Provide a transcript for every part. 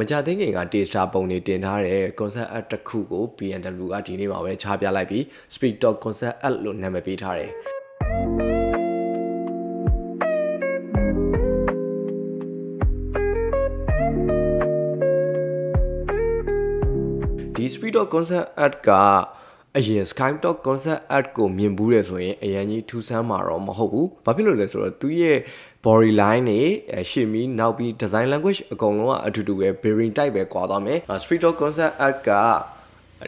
မကြသေးခင်က T-Star ပုံတွေတင်ထားတဲ့ concept art တစ်ခုကို BMW ကဒီနေ့မှာပဲချပြလိုက်ပြီး Speed Talk concept art လို့နာမည်ပေးထားတယ်ဒီ Speed Talk concept art က အရင် Skype Talk concept art ကိုမြင်ဘူးတယ်ဆိုရင်အရင်ကြီးထူးဆန်းမှာတော့မဟုတ်ဘူး။ဘာဖြစ်လို့လဲဆိုတော့သူရဲ့ body line တွေအရှင်းပြီးနောက်ပြီး design language အကုန်လုံးကအတူတူပဲ bearing type ပဲကွာသွားမယ်။ Speed Talk concept art က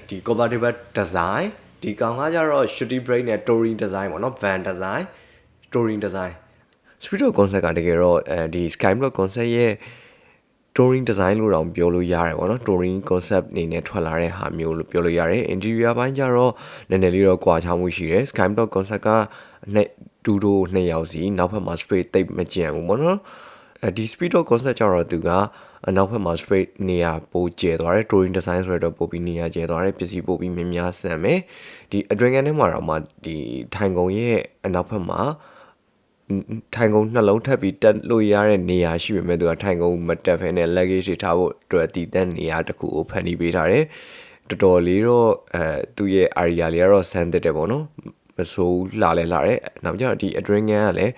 ဒီ compatible design ဒီကောင်ကကြတော့ shooting brake နဲ့ touring design ပေါ့နော် van design touring design Speed Talk concept ကတကယ်တော့အဲဒီ Skype Talk concept ရဲ့ touring design လို့တောင်ပြောလို့ရတယ်ပေါ့နော် touring concept အနေနဲ့ထွက်လာတဲ့ဟာမျိုးလို့ပြောလို့ရတယ် interior ဘိုင်းကျတော့နည်းနည်းလေးတော့ကွာခြားမှုရှိတယ် sky dot concept ကနှစ်တူတိုနှစ်ယောက်စီနောက်ဘက်မှာ spray တိတ်မကြံဘူးပေါ့နော်အဲဒီ speed dot concept ကျတော့သူကအနောက်ဘက်မှာ spray နေရာပိုကျဲသွားတယ် touring design ဆိုတော့ပိုပြီးနေရာကျဲသွားတယ်ပစ္စည်းပိုပြီးများများဆန်မယ်ဒီအတွင်ကန်ထဲမှာတော့မှဒီထိုင်ကုန်ရဲ့အနောက်ဘက်မှာ ထိုင်ကုန်နှလုံးထပ်ပြီးတက်လို့ရတဲ့နေရာရှိပေမဲ့သူကထိုင်ကုန်မတက်ဖ ೇನೆ luggage တွေထားဖို့အတွက်တည်တဲ့နေရာတစ်ခုကိုဖန်တီးပေးထားတယ်တော်တော်လေးတော့အဲသူ့ရဲ့ area လေးကတော့ဆန်းတက်တယ်ပေါ့နော်မဆိုးလာလဲလာတယ်နောက်ကျတော့ဒီ adrenaline ကလည်း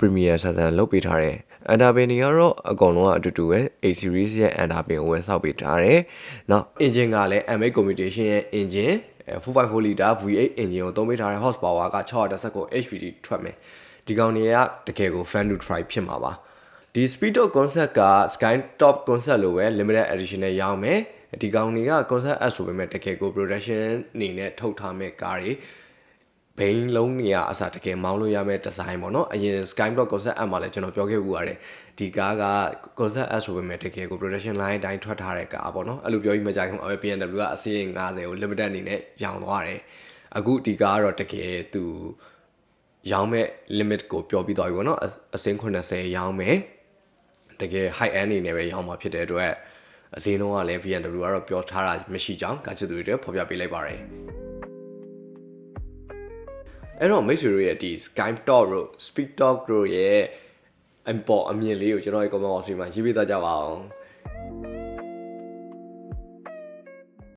premier ဆန်ဆန်လုပ်ပေးထားတယ်အန်ဒါပင်တွေကတော့အကုန်လုံးကအတူတူပဲ A series ရဲ့အန်ဒါပင်ကိုဝယ်ဆောက်ပေးထားတယ်။နောက် engine ကလည်း MA commutation ရဲ့ engine 4.4 liter V8 engine ကိုသုံးပေးထားတဲ့ horsepower က619 HPD ထွက်မယ်။ ဒီကောင်တွေကတကယ်ကို fan to try ဖြစ်မှာပါဒီ speed top concept က sky top concept လို့ပဲ limited edition နဲ့ရောင်းမယ်ဒီကောင်တွေက concept S ဆိုပေမဲ့တကယ်ကို production အနေနဲ့ထုတ်ထားမဲ့ကားတွေဘိန်းလုံးနေရအစားတကယ်မောင်းလို့ရမယ့်ဒီဇိုင်းပေါ့နော်အရင် Skyblock concept app မှာလည်းကျွန်တော်ပြောခဲ့ပူရတယ်ဒီကားက concept app ဆိုပေမဲ့တကယ်ကို production line အတိုင်းထွက်ထားတဲ့ကားပေါ့နော်အဲ့လိုပြောပြီးမကြိုက်ဘူးအမေ BMW ကအစီရင်90ကို limited အနေနဲ့ရောင်းသွားတယ်အခုဒီကားကတော့တကယ်သူ ရောင်းမဲ့ limit ကိုပြောပြီးသွားပြီပေါ့နော်အစင်း80ရောင်းမယ်တကယ် high end အနေနဲ့ပဲရောင်းမှာဖြစ်တဲ့အတွက်အစင်းတော့ကလည်း BMW ကတော့ပြောထားတာမရှိကြောင်းကာချစ်သူတွေဖော်ပြပေးလိုက်ပါတယ်အဲ့တော့မိတ်ဆွေတို့ရဲ့ဒီ Skype Talk တို့ Speak Talk တို့ရဲ့အပေါ်အမြင်လေးကိုကျွန်တော်ရဲ့ comment box မှာရေးပေးသားကြပါအောင်